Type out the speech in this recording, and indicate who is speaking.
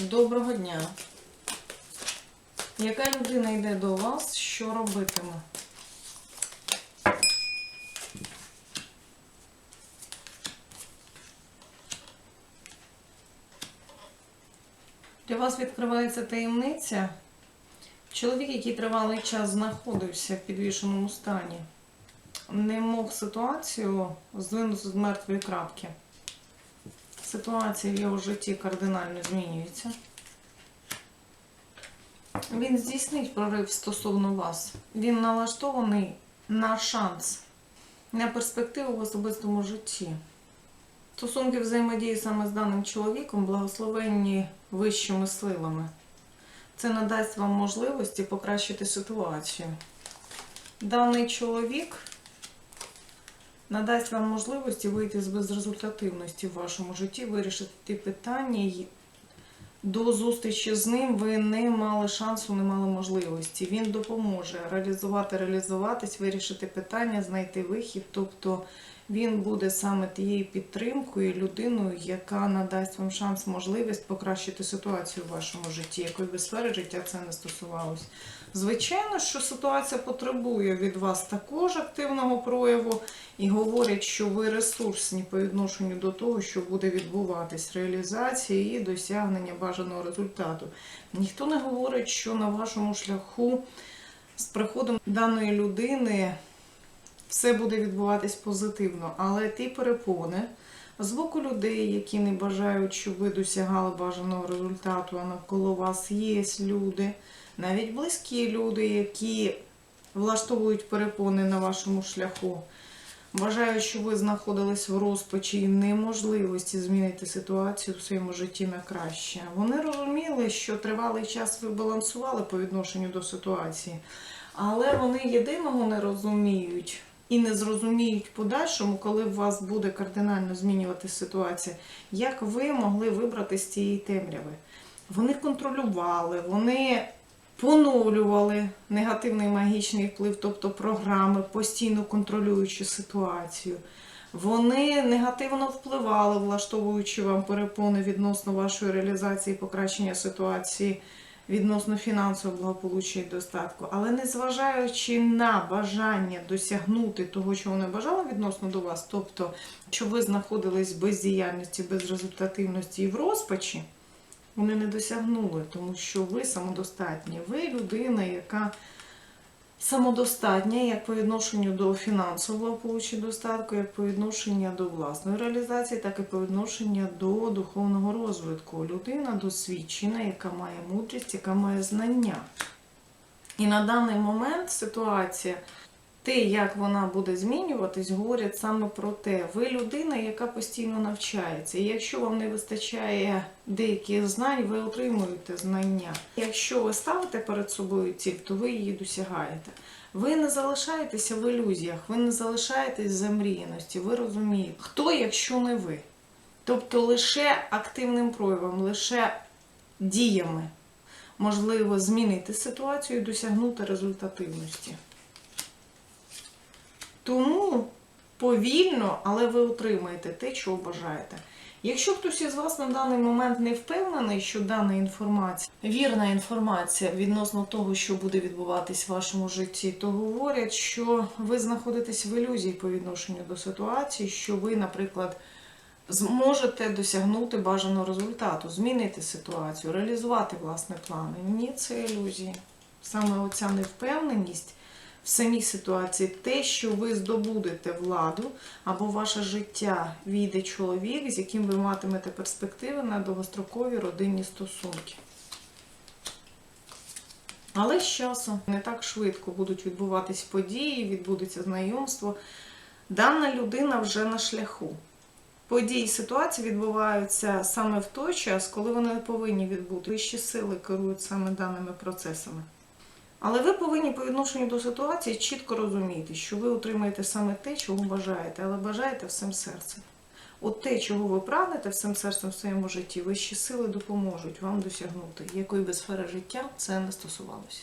Speaker 1: Доброго дня. Яка людина йде до вас, що робитиме? Для вас відкривається таємниця. Чоловік, який тривалий час знаходився в підвішеному стані, не мог ситуацію здвинути з мертвої крапки. Ситуація в його житті кардинально змінюється. Він здійснить прорив стосовно вас. Він налаштований на шанс, на перспективу в особистому житті. Стосунки взаємодії саме з даним чоловіком благословенні вищими силами. Це надасть вам можливості покращити ситуацію. Даний чоловік надасть вам можливості вийти з безрезультативності в вашому житті, вирішити ті питання. До зустрічі з ним ви не мали шансу, не мали можливості. Він допоможе реалізувати, реалізуватись, вирішити питання, знайти вихід. Тобто він буде саме тією підтримкою, людиною, яка надасть вам шанс, можливість покращити ситуацію в вашому житті, якої би сфери життя це не стосувалось. Звичайно, що ситуація потребує від вас також активного прояву і говорять, що ви ресурсні по відношенню до того, що буде відбуватись реалізація і досягнення бажаного результату. Ніхто не говорить, що на вашому шляху з приходом даної людини все буде відбуватись позитивно, але ті перепони з боку людей, які не бажають, щоб ви досягали бажаного результату, а навколо вас є люди, навіть близькі люди, які влаштовують перепони на вашому шляху. Бажаю, щоб ви знаходились в розпачі і неможливості змінити ситуацію в своєму житті на краще. Вони розуміли, що тривалий час ви балансували по відношенню до ситуації, але вони єдиного не розуміють і не зрозуміють в подальшому, коли у вас буде кардинально змінювати ситуація, як ви могли вибрати з цієї темряви. Вони контролювали, вони поновлювали негативний магічний вплив, тобто програми, постійно контролюючи ситуацію. Вони негативно впливали, влаштовуючи вам перепони відносно вашої реалізації і покращення ситуації відносно фінансового благополуччя і достатку. Але незважаючи на бажання досягнути того, чого вони бажали відносно до вас, тобто, що ви знаходились без діяльності, без результативності і в розпачі, вони не досягнули, тому що ви самодостатні. Ви людина, яка самодостатня як по відношенню до фінансового получі достатку, як по відношенню до власної реалізації, так і по відношенню до духовного розвитку. Людина досвідчена, яка має мудрість, яка має знання. І на даний момент ситуація, те, як вона буде змінюватись, говорять саме про те. Ви людина, яка постійно навчається. І якщо вам не вистачає деяких знань, ви отримуєте знання. Якщо ви ставите перед собою ціль, то ви її досягаєте. Ви не залишаєтеся в ілюзіях, ви не залишаєтесь в замріяності, ви розумієте, хто, якщо не ви. Тобто лише активним проявом, лише діями можливо змінити ситуацію і досягнути результативності. Тому повільно, але ви отримаєте те, чого бажаєте. Якщо хтось із вас на даний момент не впевнений, що дана інформація, вірна інформація відносно того, що буде відбуватись в вашому житті, то говорять, що ви знаходитесь в ілюзії по відношенню до ситуації, що ви, наприклад, зможете досягнути бажаного результату, змінити ситуацію, реалізувати власне плани. Ні, це ілюзії. Саме оця невпевненість в самій ситуації, те, що ви здобудете владу, або ваше життя війде чоловік, з яким ви матимете перспективи на довгострокові родинні стосунки. Але з часом не так швидко будуть відбуватись події, відбудеться знайомство. Дана людина вже на шляху. Події, ситуації відбуваються саме в той час, коли вони не повинні відбути. Вищі сили керують саме даними процесами. Але ви повинні по відношенню до ситуації чітко розуміти, що ви отримаєте саме те, чого бажаєте, але бажаєте всім серцем. От те, чого ви прагнете всім серцем в своєму житті, вищі сили допоможуть вам досягнути, якої би сфери життя це не стосувалося.